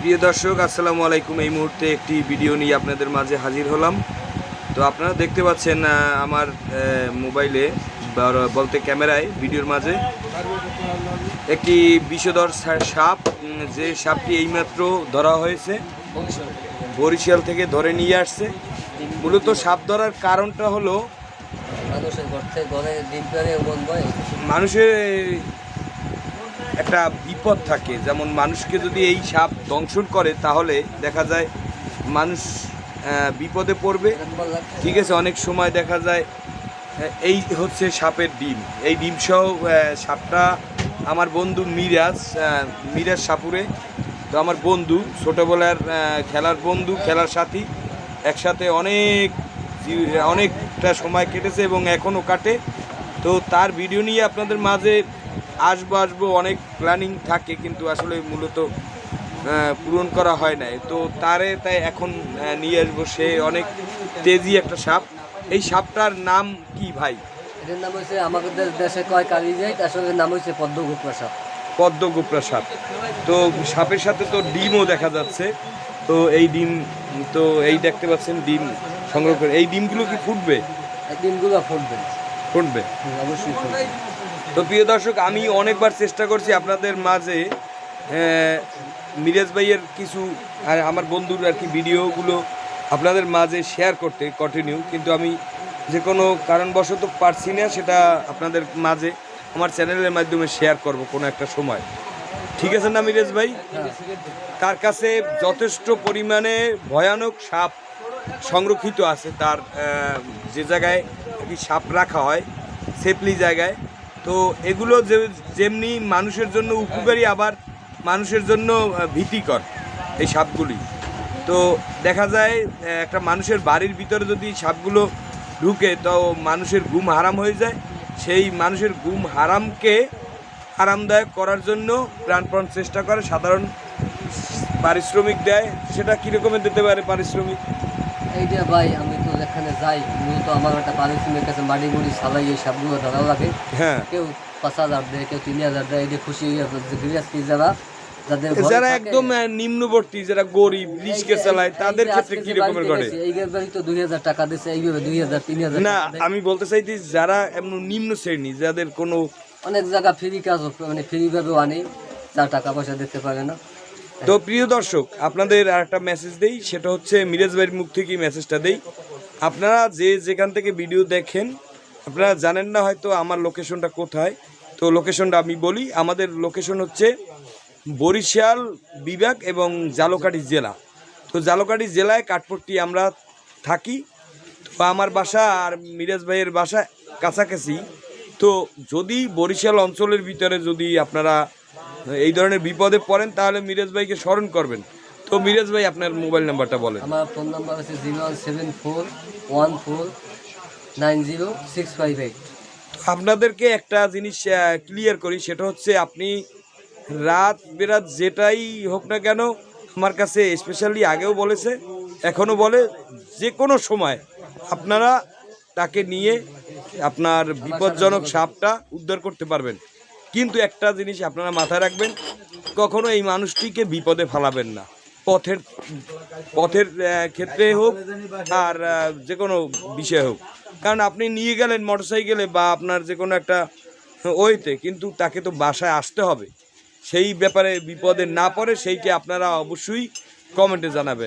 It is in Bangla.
প্রিয় দর্শক আসসালামু আলাইকুম। এই মুহূর্তে একটি ভিডিও নিয়ে আপনাদের মাঝে হাজির হলাম। তো আপনারা দেখতে পাচ্ছেন আমার মোবাইলে বলতে ক্যামেরায় ভিডিওর মাঝে একটি বিষধর সাপ। যে সাপটি এইমাত্র ধরা হয়েছে বরিশাল থেকে ধরে নিয়ে আসছে। মূলত সাপ ধরার কারণটা হলো মানুষের মন একটা বিপদ থাকে। যেমন মানুষকে যদি এই সাপ দংশন করে, তাহলে দেখা যায় মানুষ বিপদে পড়বে। ঠিক আছে, অনেক সময় দেখা যায় এই হচ্ছে সাপের ডিম। এই ডিম সহ সাপটা আমার বন্ধু মিরাজ মিরাজ সাপুরে। তো আমার বন্ধু, ছোটোবেলার খেলার বন্ধু, খেলার সাথী, একসাথে অনেক অনেকটা সময় কেটেছে এবং এখনও কাটে। তো তার ভিডিও নিয়ে আপনাদের মাঝে আসব আসব অনেক প্ল্যানিং থাকে কিন্তু আসলে মূলত পূরণ করা হয় নাই। তো তারে তাই এখন নিয়ে আসব সে অনেক তেজি একটা সাপ। এই সাপটার নাম কি ভাই? এটার নাম হচ্ছে আমাদের দেশে কয় কালি যাই আসলে নাম হচ্ছে পদ্মগুপ্ত সাপ। পদ্মগোপরা সাপ। তো সাপের সাথে তো ডিমও দেখা যাচ্ছে। তো এই ডিম তো এই দেখতে পাচ্ছেন ডিম সংগ্রহ করে। এই ডিমগুলো কি ফুটবে? ডিমগুলো ফুটবে। ফুটবে? অবশ্যই ফুটবে। তো প্রিয় দর্শক আমি অনেকবার চেষ্টা করছি আপনাদের মাঝে আহ, মিরাজ ভাইয়ের কিছু আর আমার বন্ধুর আর কি ভিডিওগুলো আপনাদের মাঝে শেয়ার করতে কন্টিনিউ কিন্তু আমি যে কোনো কারণবশত পারছি না সেটা আপনাদের মাঝে আমার চ্যানেলের মাধ্যমে শেয়ার করব কোনো একটা সময়। ঠিক আছে না মিরাজ ভাই? হ্যাঁ তার কাছে যথেষ্ট পরিমাণে ভয়ানক সাপ সংরক্ষিত আছে তার যে জায়গায় আর কি সাপ রাখা হয় সেফলি জায়গায়। তো এগুলো যে যেমনি মানুষের জন্য উপকারী, আবার মানুষের জন্য ভীতিকর এই সাপগুলি। তো দেখা যায় একটা মানুষের বাড়ির ভিতরে যদি সাপগুলো ঢুকে, তো মানুষের ঘুম হারাম হয়ে যায়। সেই মানুষের ঘুম হারামকে আরামদায়ক করার জন্য প্রাণপণ চেষ্টা করে। সাধারণ পারিশ্রমিক দেয়। সেটা কীরকমের দিতে পারে পারিশ্রমিক? এইটা ভাই, আমি তো যেখানে যাই মূলত আমার একটা পারিশ্রমিক কাছে মাটি মুড়ি সালাই এই সাপগুলো ধরাও লাগে হ্যাঁ। কেউ পাঁচ হাজার দেয় কেউ তিন হাজার দেয় এই যে খুশি গৃহস্থী যারা যারা একদম নিম্নবর্তী যারা গরিব রিস্কে চালায় তাদের ক্ষেত্রে কি রকমের ঘটে? তো টাকা দিচ্ছে এইভাবে দুই হাজার তিন হাজার না আমি বলতে চাইছি যারা এমন নিম্ন শ্রেণি যাদের কোনো অনেক জায়গা ফ্রি কাজ মানে ফ্রি ভাবেও আনে যা টাকা পয়সা দিতে পারে না। তো প্রিয় দর্শক আপনাদের আর একটা মেসেজ দেই সেটা হচ্ছে মিরাজ ভাইয়ের মুখ থেকেই মেসেজটা দেই। আপনারা যে যেখান থেকে ভিডিও দেখেন, আপনারা জানেন না হয়তো আমার লোকেশনটা কোথায়। তো লোকেশনটা আমি বলি, আমাদের লোকেশন হচ্ছে বরিশাল বিভাগ এবং জালকাঠি জেলা। তো জালকাঠি জেলায় কাঠপট্টি আমরা থাকি। তো আমার বাসা আর মিরাজ ভাইয়ের বাসা কাছাকাছি। তো যদি বরিশাল অঞ্চলের ভিতরে যদি আপনারা এই ধরনের বিপদে পড়েন, তাহলে মিরাজ ভাইকে স্মরণ করবেন। তো মিরাজ ভাই আপনার মোবাইল নাম্বারটা বলেন। আমার ফোন নাম্বার আছে zero one seven four one four nine zero six five eight. আপনাদেরকে একটা জিনিস ক্লিয়ার করি সেটা হচ্ছে আপনি রাত বেরাত যেটাই হোক না কেন আমার কাছে স্পেশালি আগেও বলেছে এখনও বলে যে কোনো সময় আপনারা তাকে নিয়ে আপনার বিপজ্জনক সাপটা উদ্ধার করতে পারবেন। কিন্তু একটা জিনিস আপনারা মাথায় রাখবেন কখনো এই মানুষটিকে বিপদে ফেলাবেন না। পথের পথের ক্ষেত্রে হোক আর যে কোনো বিষয় হোক। কারণ আপনি নিয়ে গেলেন মোটরসাইকেলে বা আপনার যে কোনো একটা ওইতে কিন্তু তাকে তো বাসায় আসতে হবে। সেই ব্যাপারে বিপদে না পড়ে, সেইটি আপনারা অবশ্যই কমেন্টে জানাবেন।